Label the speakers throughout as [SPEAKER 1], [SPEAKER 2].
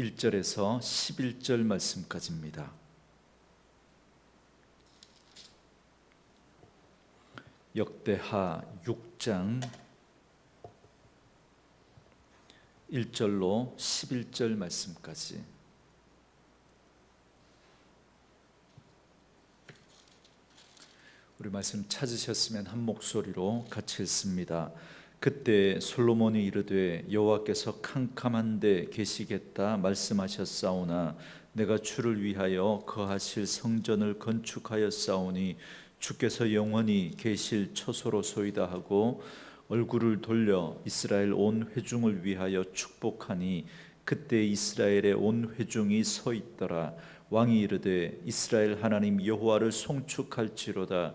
[SPEAKER 1] 1절에서 11절 말씀까지입니다. 역대하 6장 1절로 11절 말씀까지 우리 말씀 찾으셨으면 한 목소리로 같이 읽습니다. 그때 솔로몬이 이르되 여호와께서 캄캄한데 계시겠다 말씀하셨사오나 내가 주를 위하여 거하실 성전을 건축하였사오니 주께서 영원히 계실 처소로소이다 하고 얼굴을 돌려 이스라엘 온 회중을 위하여 축복하니 그때 이스라엘의 온 회중이 서 있더라. 왕이 이르되 이스라엘 하나님 여호와를 송축할지로다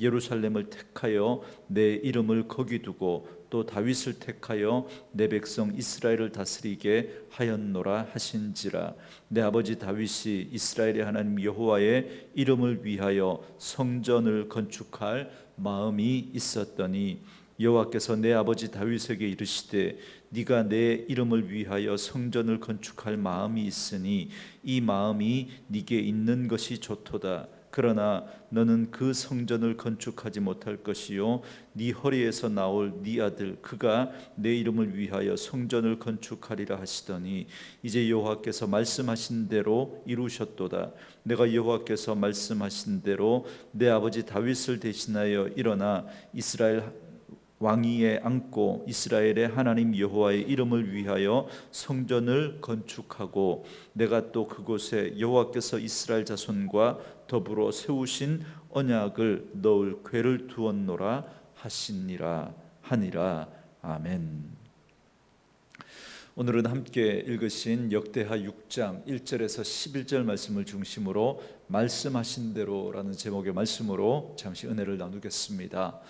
[SPEAKER 1] 예루살렘을 택하여 내 이름을 거기 두고 또 다윗을 택하여 내 백성 이스라엘을 다스리게 하였노라 하신지라. 내 아버지 다윗이 이스라엘의 하나님 여호와의 이름을 위하여 성전을 건축할 마음이 있었더니 여호와께서 내 아버지 다윗에게 이르시되 네가 내 이름을 위하여 성전을 건축할 마음이 있으니 이 마음이 네게 있는 것이 좋도다 그러나 너는 그 성전을 건축하지 못할 것이요. 네 허리에서 나올 네 아들 그가 내 이름을 위하여 성전을 건축하리라 하시더니 이제 여호와께서 말씀하신 대로 이루셨도다. 내가 여호와께서 말씀하신 대로 내 아버지 다윗을 대신하여 일어나 이스라엘 왕위에 앉고 이스라엘의 하나님 여호와의 이름을 위하여 성전을 건축하고 내가 또 그곳에 여호와께서 이스라엘 자손과 더불어 세우신 언약을 넣을 궤를 두었노라 하시니라 하니라 아멘. 오늘은 함께 읽으신 역대하 6장 1절에서 11절 말씀을 중심으로 말씀하신 대로라는 제목의 말씀으로 잠시 은혜를 나누겠습니다.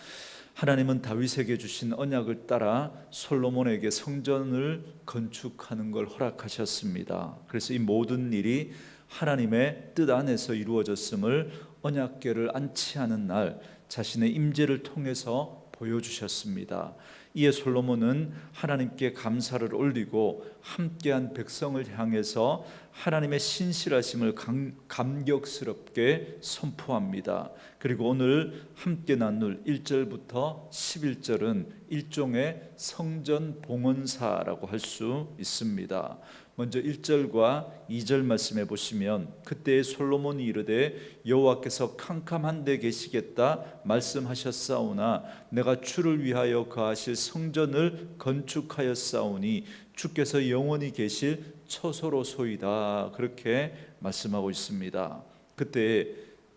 [SPEAKER 1] 하나님은 다윗에게 주신 언약을 따라 솔로몬에게 성전을 건축하는 걸 허락하셨습니다. 그래서 이 모든 일이 하나님의 뜻 안에서 이루어졌음을 언약궤를 안치하는 날 자신의 임재를 통해서 보여주셨습니다. 이에 솔로몬은 하나님께 감사를 올리고 함께한 백성을 향해서 하나님의 신실하심을 감, 격스럽게 선포합니다. 그리고 오늘 함께 나눌 1절부터 11절은 일종의 성전 봉헌사라고 할 수 있습니다. 먼저 1절과 2절 말씀해 보시면 그때 솔로몬이 이르되 여호와께서 캄캄한 데 계시겠다 말씀하셨사오나 내가 주를 위하여 거하실 성전을 건축하였사오니 주께서 영원히 계실 처소로소이다 그렇게 말씀하고 있습니다. 그때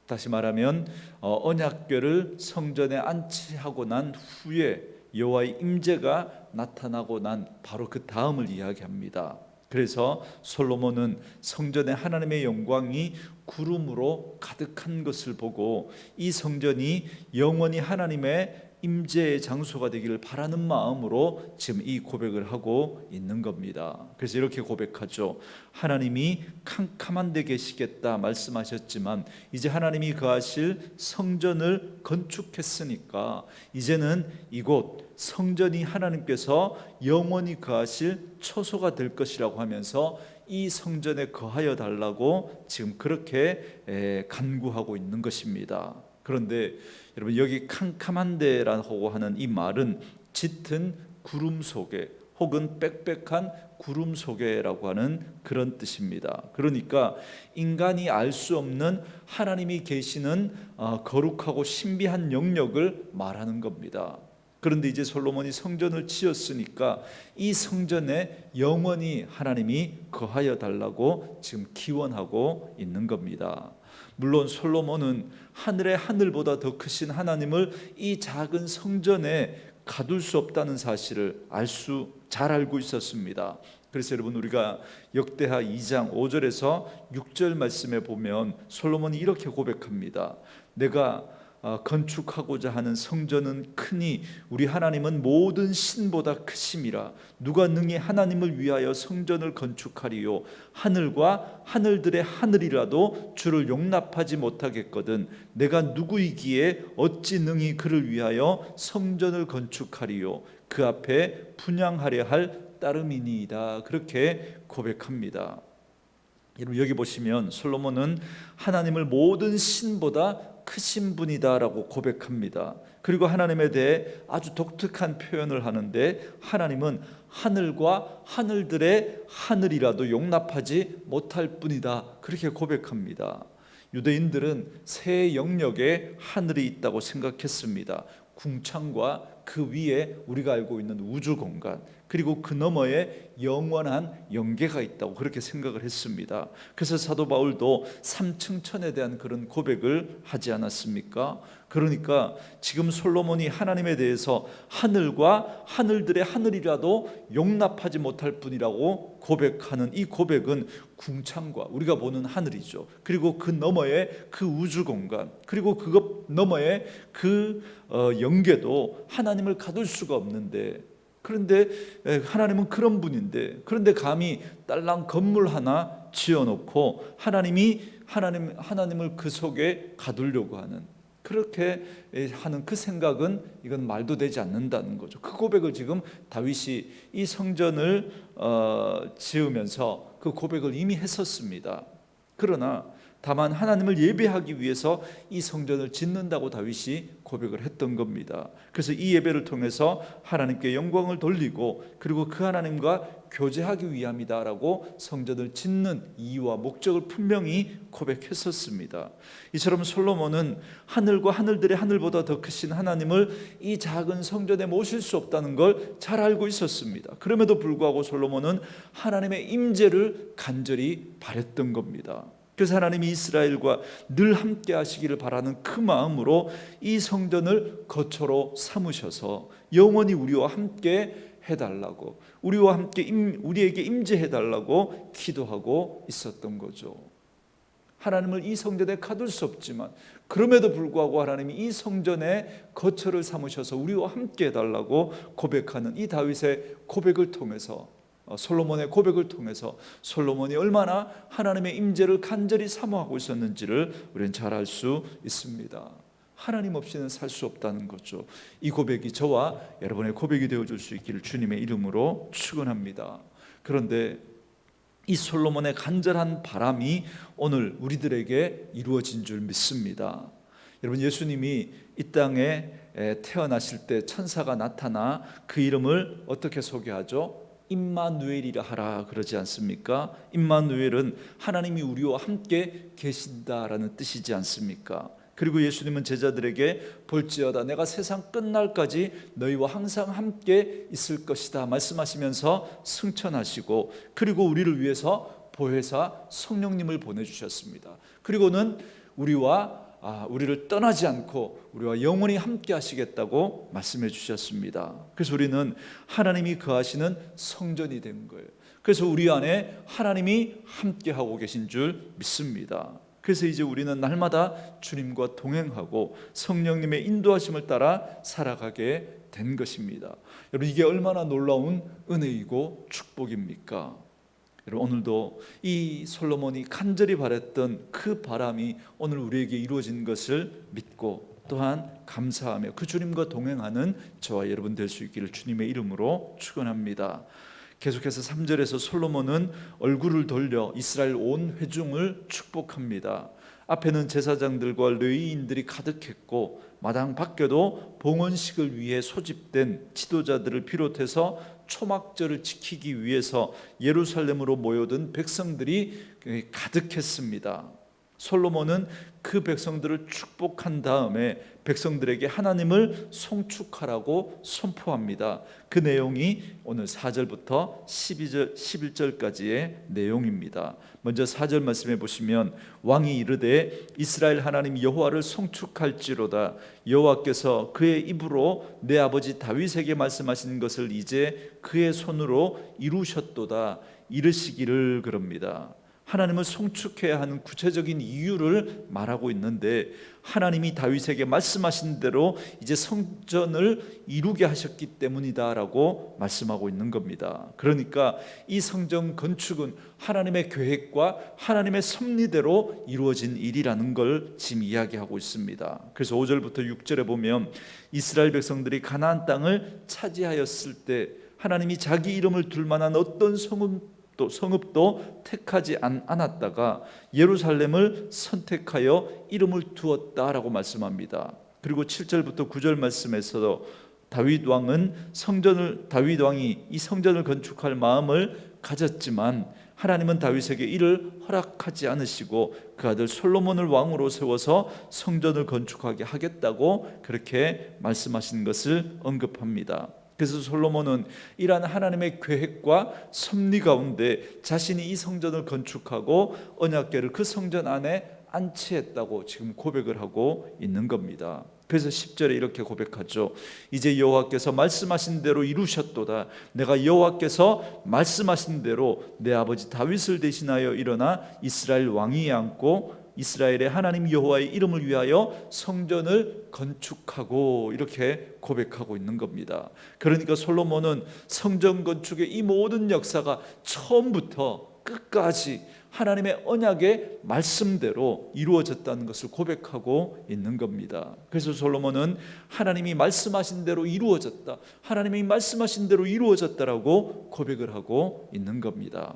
[SPEAKER 1] 다시 말하면 어, 언약궤를 성전에 안치하고 난 후에 여호와의 임재가 나타나고 난 바로 그 다음을 이야기합니다. 그래서 솔로몬은 성전의 하나님의 영광이 구름으로 가득한 것을 보고 이 성전이 영원히 하나님의 임재의 장소가 되기를 바라는 마음으로 지금 이 고백을 하고 있는 겁니다. 그래서 이렇게 고백하죠. 하나님이 캄캄한 데 계시겠다 말씀하셨지만 이제 하나님이 거하실 성전을 건축했으니까 이제는 이곳 성전이 하나님께서 영원히 거하실 처소가 될 것이라고 하면서 이 성전에 거하여 달라고 지금 그렇게 에, 간구하고 있는 것입니다. 그런데 여러분 여기 캄캄한데라고 하는 이 말은 짙은 구름 속에 혹은 빽빽한 구름 속에라고 하는 그런 뜻입니다. 그러니까 인간이 알 수 없는 하나님이 계시는 어, 거룩하고 신비한 영역을 말하는 겁니다. 그런데 이제 솔로몬이 성전을 지었으니까 이 성전에 영원히 하나님이 거하여 달라고 지금 기원하고 있는 겁니다. 물론 솔로몬은 하늘의 하늘보다 더 크신 하나님을 이 작은 성전에 가둘 수 없다는 사실을 알 수 잘 알고 있었습니다. 그래서 여러분 우리가 역대하 2장 5절에서 6절 말씀에 보면 솔로몬이 이렇게 고백합니다. 내가 어, 건축하고자 하는 성전은 크니 우리 하나님은 모든 신보다 크심이라. 누가 능히 하나님을 위하여 성전을 건축하리요? 하늘과 하늘들의 하늘이라도 주를 용납하지 못하겠거든. 내가 누구이기에 어찌 능히 그를 위하여 성전을 건축하리요? 그 앞에 분양하려 할 따름이니이다. 그렇게 고백합니다. 여러분 여기 보시면 솔로몬은 하나님을 모든 신보다 크신 분이다라고 고백합니다. 그리고 하나님에 대해 아주 독특한 표현을 하는데 하나님은 하늘과 하늘들의 하늘이라도 용납하지 못할 뿐이다. 그렇게 고백합니다. 유대인들은 새 영역에 하늘이 있다고 생각했습니다. 궁창과 그 위에 우리가 알고 있는 우주 공간 그리고 그 너머에 영원한 영계가 있다고 그렇게 생각을 했습니다. 그래서 사도 바울도 삼층천에 대한 그런 고백을 하지 않았습니까? 그러니까 지금 솔로몬이 하나님에 대해서 하늘과 하늘들의 하늘이라도 용납하지 못할 뿐이라고 고백하는 이 고백은 궁창과 우리가 보는 하늘이죠. 그리고 그 너머에 그 우주 공간, 그리고 그것 너머에 그 어, 영계도 하나님을 가둘 수가 없는데 그런데 하나님은 그런 분인데 그런데 감히 딸랑 건물 하나 지어놓고 하나님이 하나님 하나님을 그 속에 가두려고 하는 그렇게 하는 그 생각은 이건 말도 되지 않는다는 거죠. 그 고백을 지금 다윗이 이 성전을 어, 지으면서 그 고백을 이미 했었습니다. 그러나 다만 하나님을 예배하기 위해서 이 성전을 짓는다고 다윗이 고백을 했던 겁니다. 그래서 이 예배를 통해서 하나님께 영광을 돌리고 그리고 그 하나님과 교제하기 위함이다라고 성전을 짓는 이유와 목적을 분명히 고백했었습니다. 이처럼 솔로몬은 하늘과 하늘들의 하늘보다 더 크신 하나님을 이 작은 성전에 모실 수 없다는 걸 잘 알고 있었습니다. 그럼에도 불구하고 솔로몬은 하나님의 임재를 간절히 바랬던 겁니다. 그래서 하나님이 이스라엘과 늘 함께 하시기를 바라는 그 마음으로 이 성전을 거처로 삼으셔서 영원히 우리와 함께 해달라고 우리와 함께 임, 우리에게 임재해 달라고 기도하고 있었던 거죠. 하나님을 이 성전에 가둘 수 없지만 그럼에도 불구하고 하나님이 이 성전에 거처를 삼으셔서 우리와 함께 해달라고 고백하는 이 다윗의 고백을 통해서 어, 솔로몬의 고백을 통해서 솔로몬이 얼마나 하나님의 임재를 간절히 사모하고 있었는지를 우리는 잘 알 수 있습니다. 하나님 없이는 살 수 없다는 거죠. 이 고백이 저와 여러분의 고백이 되어 줄 수 있기를 주님의 이름으로 축원합니다. 그런데 이 솔로몬의 간절한 바람이 오늘 우리들에게 이루어진 줄 믿습니다. 여러분 예수님이 이 땅에 태어나실 때 천사가 나타나 그 이름을 어떻게 소개하죠? 임마누엘이라 하라 그러지 않습니까? 임마누엘은 하나님이 우리와 함께 계신다라는 뜻이지 않습니까? 그리고 예수님은 제자들에게 볼지어다 내가 세상 끝날까지 너희와 항상 함께 있을 것이다 말씀하시면서 승천하시고 그리고 우리를 위해서 보혜사 성령님을 보내 주셨습니다. 그리고는 우리와 아, 우리를 떠나지 않고 우리와 영원히 함께 하시겠다고 말씀해 주셨습니다. 그래서 우리는 하나님이 거하시는 성전이 된 거예요. 그래서 우리 안에 하나님이 함께 하고 계신 줄 믿습니다. 그래서 이제 우리는 날마다 주님과 동행하고 성령님의 인도하심을 따라 살아가게 된 것입니다. 여러분 이게 얼마나 놀라운 은혜이고 축복입니까? 여러분 오늘도 이 솔로몬이 간절히 바랬던 그 바람이 오늘 우리에게 이루어진 것을 믿고 또한 감사하며 그 주님과 동행하는 저와 여러분 될 수 있기를 주님의 이름으로 축원합니다. 계속해서 3절에서 솔로몬은 얼굴을 돌려 이스라엘 온 회중을 축복합니다. 앞에는 제사장들과 레위인들이 가득했고 마당 밖에도 봉헌식을 위해 소집된 지도자들을 비롯해서 초막절을 지키기 위해서 예루살렘으로 모여든 백성들이 가득했습니다. 솔로몬은 그 백성들을 축복한 다음에 백성들에게 하나님을 송축하라고 선포합니다. 그 내용이 오늘 4절부터 12절 11절까지의 내용입니다. 먼저 4절 말씀해 보시면 왕이 이르되 이스라엘 하나님 여호와를 송축할지로다 여호와께서 그의 입으로 내 아버지 다윗에게 말씀하신 것을 이제 그의 손으로 이루셨도다 이르시기를 그럽니다. 하나님을 송축해야 하는 구체적인 이유를 말하고 있는데 하나님이 다윗에게 말씀하신 대로 이제 성전을 이루게 하셨기 때문이다라고 말씀하고 있는 겁니다. 그러니까 이 성전 건축은 하나님의 계획과 하나님의 섭리대로 이루어진 일이라는 걸 지금 이야기하고 있습니다. 그래서 5절부터 6절에 보면 이스라엘 백성들이 가나안 땅을 차지하였을 때 하나님이 자기 이름을 둘 만한 어떤 성 은또 성읍도 택하지 않, 않았다가 예루살렘을 선택하여 이름을 두었다라고 말씀합니다. 그리고 7절부터 9절 말씀에서도 다윗 왕은 성전을 다윗 왕이 이 성전을 건축할 마음을 가졌지만 하나님은 다윗에게 이를 허락하지 않으시고 그 아들 솔로몬을 왕으로 세워서 성전을 건축하게 하겠다고 그렇게 말씀하신 것을 언급합니다. 그래서 솔로몬은 이러한 하나님의 계획과 섭리 가운데 자신이 이 성전을 건축하고 언약궤를 그 성전 안에 안치했다고 지금 고백을 하고 있는 겁니다. 그래서 10절에 이렇게 고백하죠. 이제 여호와께서 말씀하신 대로 이루셨도다. 내가 여호와께서 말씀하신 대로 내 아버지 다윗을 대신하여 일어나 이스라엘 왕이 앉고 이스라엘의 하나님 여호와의 이름을 위하여 성전을 건축하고 이렇게 고백하고 있는 겁니다. 그러니까 솔로몬은 성전 건축의 이 모든 역사가 처음부터 끝까지 하나님의 언약의 말씀대로 이루어졌다는 것을 고백하고 있는 겁니다. 그래서 솔로몬은 하나님이 말씀하신 대로 이루어졌다. 하나님이 말씀하신 대로 이루어졌다라고 고백을 하고 있는 겁니다.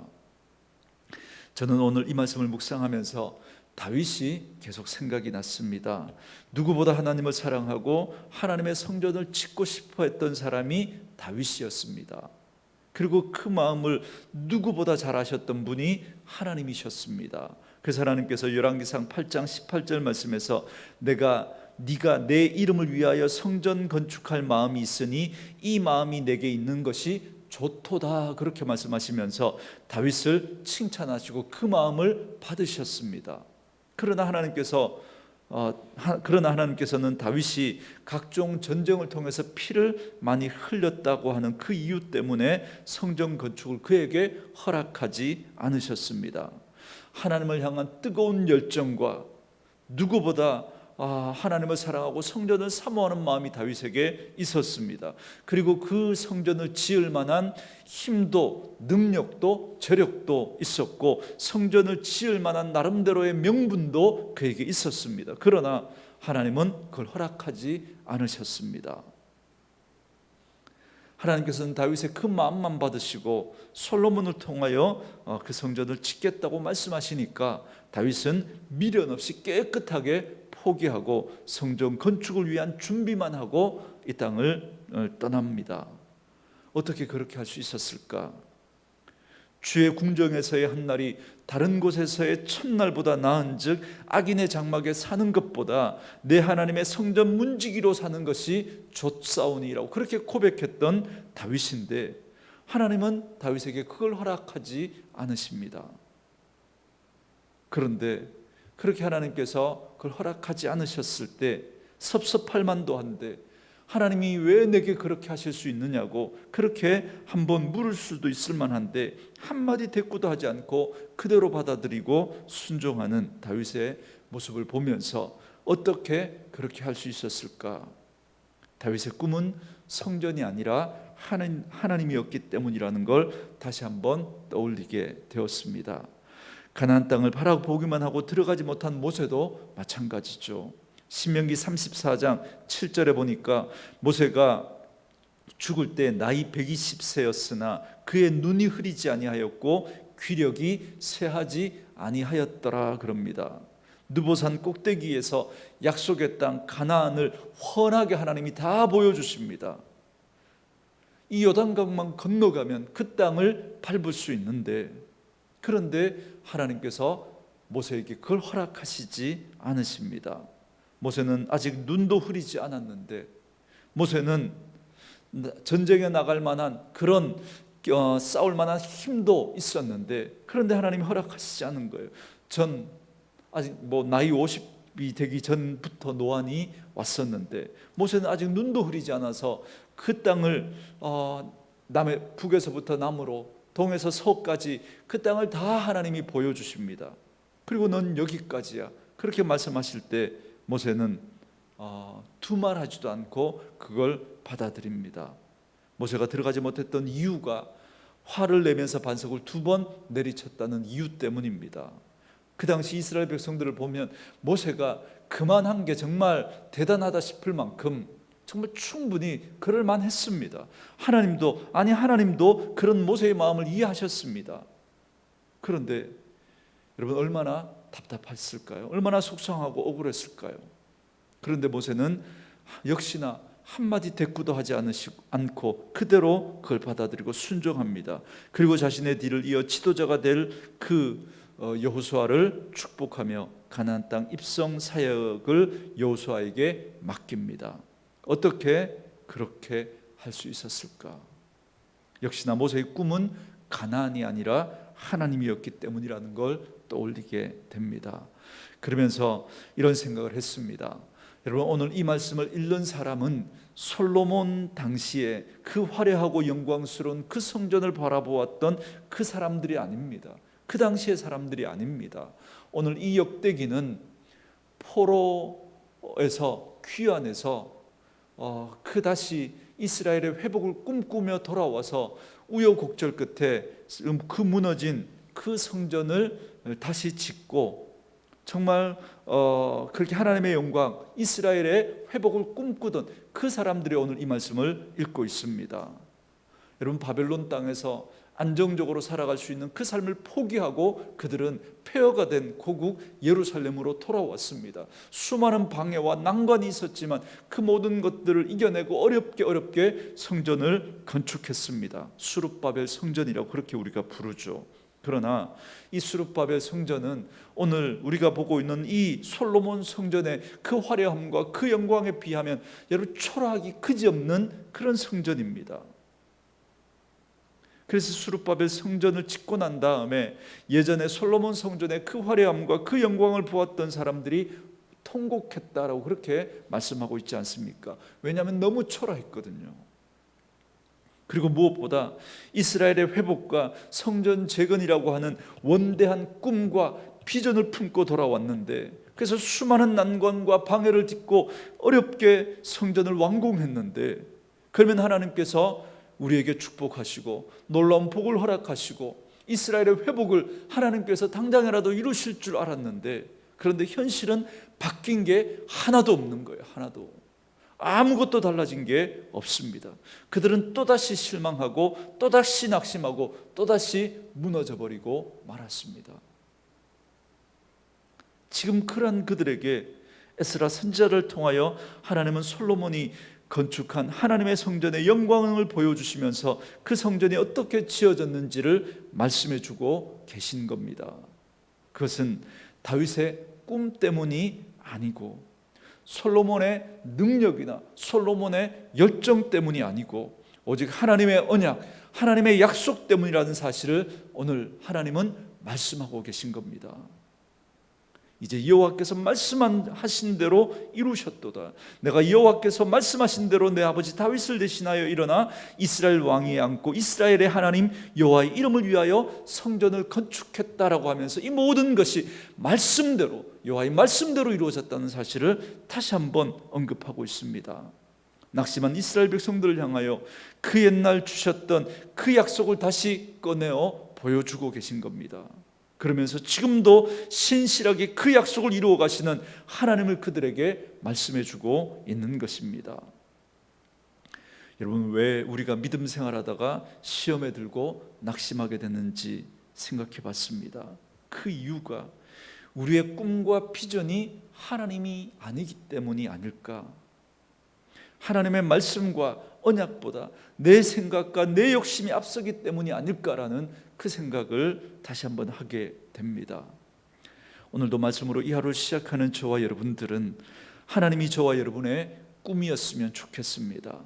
[SPEAKER 1] 저는 오늘 이 말씀을 묵상하면서 다윗이 계속 생각이 났습니다. 누구보다 하나님을 사랑하고 하나님의 성전을 짓고 싶어 했던 사람이 다윗이었습니다. 그리고 그 마음을 누구보다 잘 아셨던 분이 하나님이셨습니다. 그래서 하나님께서 열왕기상 8장 18절 말씀에서 내가 네가 내 이름을 위하여 성전 건축할 마음이 있으니 이 마음이 내게 있는 것이 좋도다 그렇게 말씀하시면서 다윗을 칭찬하시고 그 마음을 받으셨습니다. 그러나 하나님께서 어, 하, 그러나 하나님께서는 다윗이 각종 전쟁을 통해서 피를 많이 흘렸다고 하는 그 이유 때문에 성전 건축을 그에게 허락하지 않으셨습니다. 하나님을 향한 뜨거운 열정과 누구보다 아, 하나님을 사랑하고 성전을 사모하는 마음이 다윗에게 있었습니다. 그리고 그 성전을 지을 만한 힘도 능력도 재력도 있었고 성전을 지을 만한 나름대로의 명분도 그에게 있었습니다. 그러나 하나님은 그걸 허락하지 않으셨습니다. 하나님께서는 다윗의 그 마음만 받으시고 솔로몬을 통하여 어, 그 성전을 짓겠다고 말씀하시니까 다윗은 미련 없이 깨끗하게 포기하고 성전 건축을 위한 준비만 하고 이 땅을 어, 떠납니다. 어떻게 그렇게 할 수 있었을까? 주의 궁정에서의 한 날이 다른 곳에서의 첫날보다 나은즉 악인의 장막에 사는 것보다 내 하나님의 성전 문지기로 사는 것이 좋사오니라고 그렇게 고백했던 다윗인데 하나님은 다윗에게 그걸 허락하지 않으십니다. 그런데 그렇게 하나님께서 그걸 허락하지 않으셨을 때 섭섭할 만도 한데 하나님이 왜 내게 그렇게 하실 수 있느냐고 그렇게 한번 물을 수도 있을 만한데 한마디 대꾸도 하지 않고 그대로 받아들이고 순종하는 다윗의 모습을 보면서 어떻게 그렇게 할 수 있었을까? 다윗의 꿈은 성전이 아니라 하나님, 하나님이었기 때문이라는 걸 다시 한번 떠올리게 되었습니다. 가나안 땅을 바라보기만 하고 들어가지 못한 모세도 마찬가지죠. 신명기 34장 7절에 보니까 모세가 죽을 때 나이 120세였으나 그의 눈이 흐리지 아니하였고 귀력이 쇠하지 아니하였더라 그럽니다. 느보산 꼭대기에서 약속의 땅 가나안을 훤하게 하나님이 다 보여주십니다. 이 요단강만 건너가면 그 땅을 밟을 수 있는데 그런데 하나님께서 모세에게 그걸 허락하시지 않으십니다. 모세는 아직 눈도 흐리지 않았는데 모세는 전쟁에 나갈 만한 그런 어, 싸울 만한 힘도 있었는데 그런데 하나님이 허락하시지 않은 거예요. 전 아직 뭐 나이 50이 되기 전부터 노안이 왔었는데 모세는 아직 눈도 흐리지 않아서 그 땅을 어, 남의 북에서부터 남으로 동에서 서까지 그 땅을 다 하나님이 보여주십니다. 그리고 넌 여기까지야. 그렇게 말씀하실 때 모세는 어, 두말하지도 않고 그걸 받아들입니다. 모세가 들어가지 못했던 이유가 화를 내면서 반석을 두 번 내리쳤다는 이유 때문입니다. 그 당시 이스라엘 백성들을 보면 모세가 그만한 게 정말 대단하다 싶을 만큼 정말 충분히 그럴 만했습니다. 하나님도 아니 하나님도 그런 모세의 마음을 이해하셨습니다. 그런데 여러분 얼마나 답답했을까요? 얼마나 속상하고 억울했을까요? 그런데 모세는 역시나 한마디 대꾸도 하지 않고 그대로 그걸 받아들이고 순종합니다. 그리고 자신의 뒤를 이어 지도자가 될그 여호수아를 축복하며 가나안 땅 입성 사역을 여호수아에게 맡깁니다. 어떻게 그렇게 할 수 있었을까? 역시나 모세의 꿈은 가나안이 아니라 하나님이었기 때문이라는 걸 떠올리게 됩니다. 그러면서 이런 생각을 했습니다. 여러분 오늘 이 말씀을 읽는 사람은 솔로몬 당시에 그 화려하고 영광스러운 그 성전을 바라보았던 그 사람들이 아닙니다. 그 당시의 사람들이 아닙니다. 오늘 이 역대기는 포로에서 귀환해서 어, 그 다시 이스라엘의 회복을 꿈꾸며 돌아와서 우여곡절 끝에 그 무너진 그 성전을 다시 짓고 정말 어, 그렇게 하나님의 영광, 이스라엘의 회복을 꿈꾸던 그 사람들이 오늘 이 말씀을 읽고 있습니다. 여러분 바벨론 땅에서 안정적으로 살아갈 수 있는 그 삶을 포기하고 그들은 폐허가 된 고국 예루살렘으로 돌아왔습니다. 수많은 방해와 난관이 있었지만 그 모든 것들을 이겨내고 어렵게 어렵게 성전을 건축했습니다. 수룹바벨 성전이라고 그렇게 우리가 부르죠. 그러나 이 수룹바벨 성전은 오늘 우리가 보고 있는 이 솔로몬 성전의 그 화려함과 그 영광에 비하면 여러분 초라하기 그지없는 그런 성전입니다. 그래서 수룹바벨 성전을 짓고 난 다음에 예전에 솔로몬 성전의 그 화려함과 그 영광을 보았던 사람들이 통곡했다라고 그렇게 말씀하고 있지 않습니까? 왜냐하면 너무 초라했거든요. 그리고 무엇보다 이스라엘의 회복과 성전 재건이라고 하는 원대한 꿈과 비전을 품고 돌아왔는데 그래서 수많은 난관과 방해를 딛고 어렵게 성전을 완공했는데 그러면 하나님께서 우리에게 축복하시고 놀라운 복을 허락하시고 이스라엘의 회복을 하나님께서 당장이라도 이루실 줄 알았는데 그런데 현실은 바뀐 게 하나도 없는 거예요. 하나도. 아무것도 달라진 게 없습니다. 그들은 또다시 실망하고 또다시 낙심하고 또다시 무너져 버리고 말았습니다. 지금 그런 그들에게 에스라 선지자를 통하여 하나님은 솔로몬이 건축한 하나님의 성전의 영광을 보여주시면서 그 성전이 어떻게 지어졌는지를 말씀해 주고 계신 겁니다. 그것은 다윗의 꿈 때문이 아니고 솔로몬의 능력이나 솔로몬의 열정 때문이 아니고 오직 하나님의 언약, 하나님의 약속 때문이라는 사실을 오늘 하나님은 말씀하고 계신 겁니다. 이제 여호와께서 말씀하신 대로 이루셨도다. 내가 여호와께서 말씀하신 대로 내 아버지 다윗을 대신하여 일어나 이스라엘 왕위에 앉고 이스라엘의 하나님 여호와의 이름을 위하여 성전을 건축했다라고 하면서 이 모든 것이 말씀대로 여호와의 말씀대로 이루어졌다는 사실을 다시 한번 언급하고 있습니다. 낙심한 이스라엘 백성들을 향하여 그 옛날 주셨던 그 약속을 다시 꺼내어 보여주고 계신 겁니다. 그러면서 지금도 신실하게 그 약속을 이루어 가시는 하나님을 그들에게 말씀해 주고 있는 것입니다. 여러분 왜 우리가 믿음 생활하다가 시험에 들고 낙심하게 되는지 생각해 봤습니다. 그 이유가 우리의 꿈과 비전이 하나님이 아니기 때문이 아닐까? 하나님의 말씀과 언약보다 내 생각과 내 욕심이 앞서기 때문이 아닐까라는 그 생각을 다시 한번 하게 됩니다. 오늘도 말씀으로 이 하루를 시작하는 저와 여러분들은 하나님이 저와 여러분의 꿈이었으면 좋겠습니다.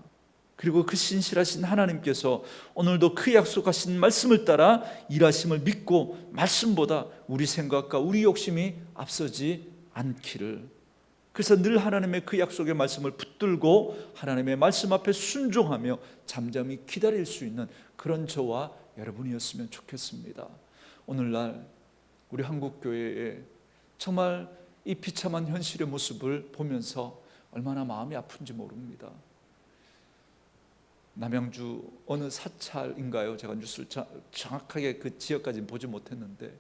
[SPEAKER 1] 그리고 그 신실하신 하나님께서 오늘도 그 약속하신 말씀을 따라 일하심을 믿고 말씀보다 우리 생각과 우리 욕심이 앞서지 않기를 그래서 늘 하나님의 그 약속의 말씀을 붙들고 하나님의 말씀 앞에 순종하며 잠잠히 기다릴 수 있는 그런 저와 여러분이었으면 좋겠습니다. 오늘날 우리 한국 교회에 정말 이 비참한 현실의 모습을 보면서 얼마나 마음이 아픈지 모릅니다. 남양주 어느 사찰인가요? 제가 뉴스를 정확하게 그 지역까지 보지 못했는데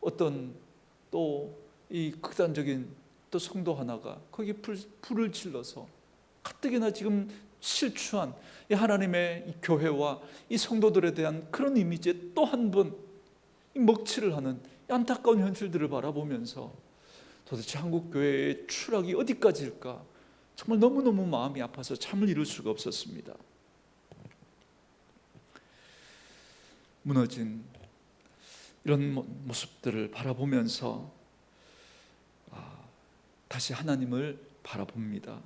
[SPEAKER 1] 어떤 또 이 극단적인 또 성도 하나가 거기 불, 불을 질러서 가뜩이나 지금 실추한 이 하나님의 이 교회와 이 성도들에 대한 그런 이미지에 또 한 번 먹칠을 하는 안타까운 현실들을 바라보면서 도대체 한국 교회의 추락이 어디까지일까? 정말 너무너무 마음이 아파서 잠을 이룰 수가 없었습니다. 무너진 이런 모습들을 바라보면서 아, 다시 하나님을 바라봅니다.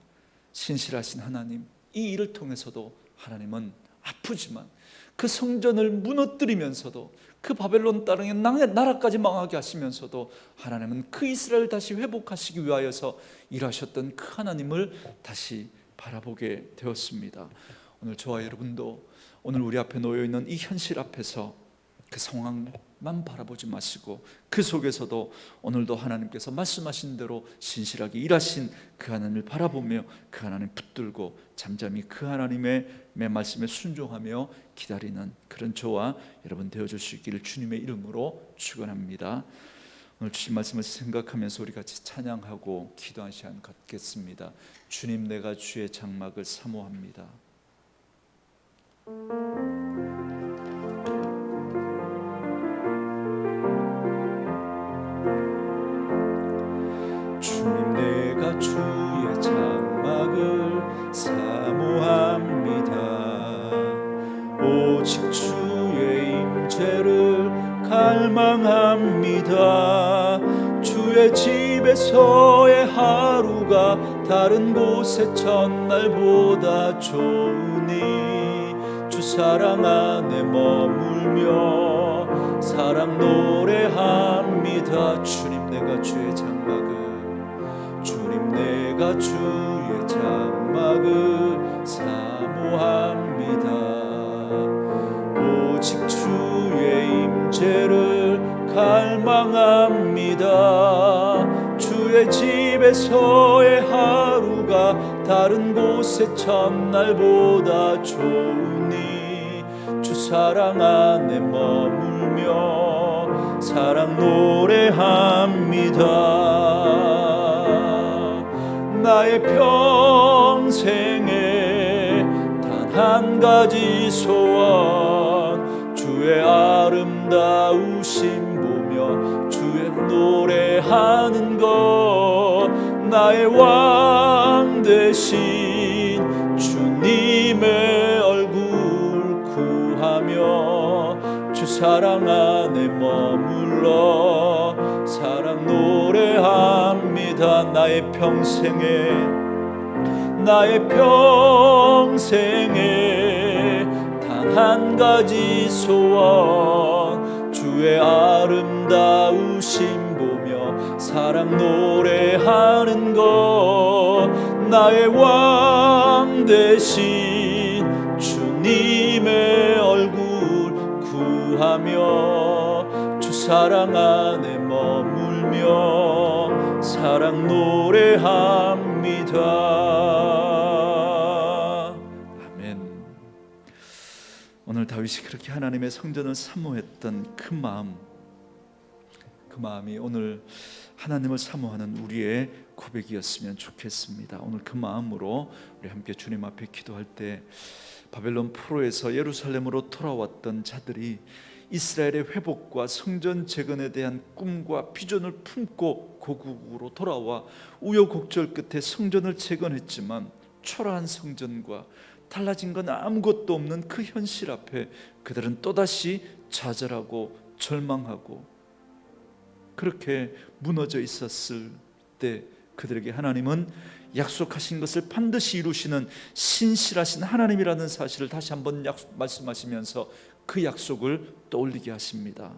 [SPEAKER 1] 신실하신 하나님, 이 일을 통해서도 하나님은 아프지만 그 성전을 무너뜨리면서도 그 바벨론 땅의 나라까지 망하게 하시면서도 하나님은 그 이스라엘 다시 회복하시기 위하여서 일하셨던 그 하나님을 다시 바라보게 되었습니다. 오늘 저와 여러분도 오늘 우리 앞에 놓여 있는 이 현실 앞에서 그 상황 만 바라보지 마시고 그 속에서도 오늘도 하나님께서 말씀하신 대로 신실하게 일하신 그 하나님을 바라보며 그 하나님 붙들고 잠잠히 그 하나님의 말씀에 순종하며 기다리는 그런 저와 여러분 되어줄 수 있기를 주님의 이름으로 축원합니다. 오늘 주신 말씀을 생각하면서 우리 같이 찬양하고 기도한 시간 갖겠습니다. 주님 내가 주의 장막을 사모합니다. 주의 장막을 사모합니다. 갈망합니다. 주의 집에서의 하루가 다른 곳의 첫날보다 좋으니 주 사랑 안에 머물며 사랑 노래합니다. 주님 내가 주의 장막을 주님 내가 주의 장막을 사모합니다. 오직 주의 임재를 갈망합니다. 주의 집에서의 하루가 다른 곳의 첫날보다 좋으니 주 사랑 안에 머물며 사랑 노래합니다 나의 평생에 단 한 가지 소원. 주의 아름다우심 보며 주의 노래하는 것. 나의 왕 대신 주님의 얼굴 구하며 주 사랑 안에 머물러 사랑 노래합니다. 나의 평생에 나의 평생에 단 한 가지 소원. 주의 아름다우심 보며 사랑 노래하는 것. 나의 왕 대신 주님의 얼굴 구하며 주 사랑 안에 머물며 사랑 노래합니다 아멘 오늘 다윗이 그렇게 하나님의 성전을 사모했던 그 마음 그 마음이 오늘 하나님을 사모하는 우리의 고백이었으면 좋겠습니다. 오늘 그 마음으로 우리 함께 주님 앞에 기도할 때 바벨론 포로에서 예루살렘으로 돌아왔던 자들이 이스라엘의 회복과 성전 재건에 대한 꿈과 비전을 품고 고국으로 돌아와 우여곡절 끝에 성전을 재건했지만 초라한 성전과 달라진 건 아무것도 없는 그 현실 앞에 그들은 또다시 좌절하고 절망하고 그렇게 무너져 있었을 때 그들에게 하나님은 약속하신 것을 반드시 이루시는 신실하신 하나님이라는 사실을 다시 한번 약속, 말씀하시면서 그 약속을 떠올리게 하십니다.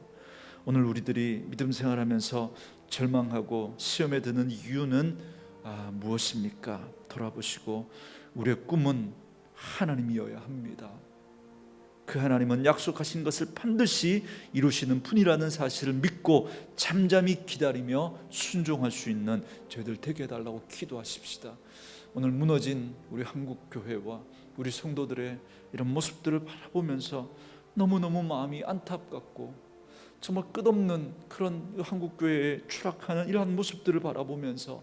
[SPEAKER 1] 오늘 우리들이 믿음 생활하면서 절망하고 시험에 드는 이유는 아, 무엇입니까? 돌아보시고 우리의 꿈은 하나님이어야 합니다. 그 하나님은 약속하신 것을 반드시 이루시는 분이라는 사실을 믿고 잠잠히 기다리며 순종할 수 있는 저희들 되게 해달라고 기도하십시다. 오늘 무너진 우리 한국 교회와 우리 성도들의 이런 모습들을 바라보면서 너무너무 마음이 안타깝고 정말 끝없는 그런 한국 교회에 추락하는 이러한 모습들을 바라보면서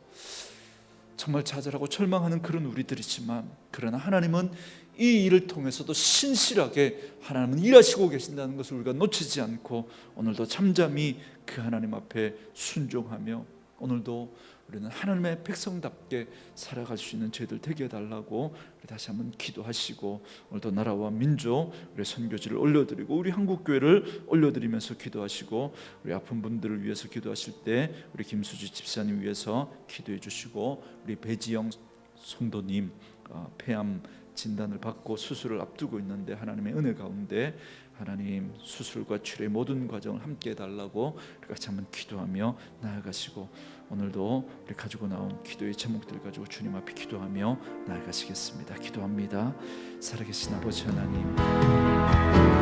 [SPEAKER 1] 정말 좌절하고 절망하는 그런 우리들이지만 그러나 하나님은 이 일을 통해서도 신실하게 하나님은 일하시고 계신다는 것을 우리가 놓치지 않고 오늘도 잠잠히 그 하나님 앞에 순종하며 오늘도 우리는 하나님의 백성답게 살아갈 수 있는 저희들 되게 해달라고 다시 한번 기도하시고 오늘도 나라와 민족 우리 선교지를 올려드리고 우리 한국 교회를 올려드리면서 기도하시고 우리 아픈 분들을 위해서 기도하실 때 우리 김수지 집사님 위해서 기도해 주시고 우리 배지영 성도님 어, 폐암 진단을 받고 수술을 앞두고 있는데 하나님의 은혜 가운데 하나님 수술과 치료의 모든 과정을 함께 해달라고 같이 한번 기도하며 나아가시고 오늘도 우리 가지고 나온 기도의 제목들 가지고 주님 앞에 기도하며 나아가시겠습니다. 기도합니다. 살아계신 아버지 하나님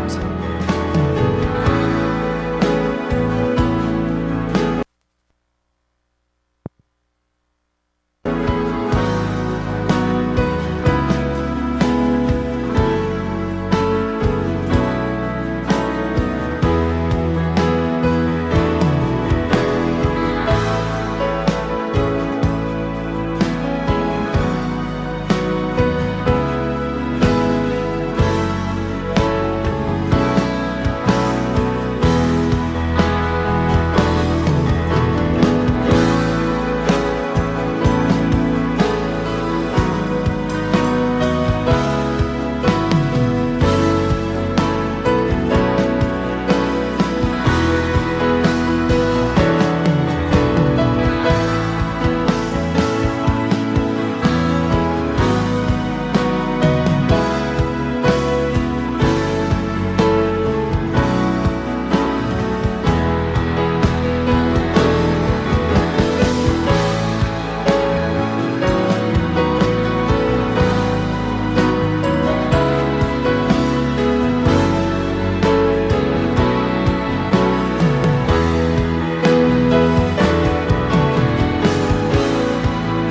[SPEAKER 1] 감사합니다.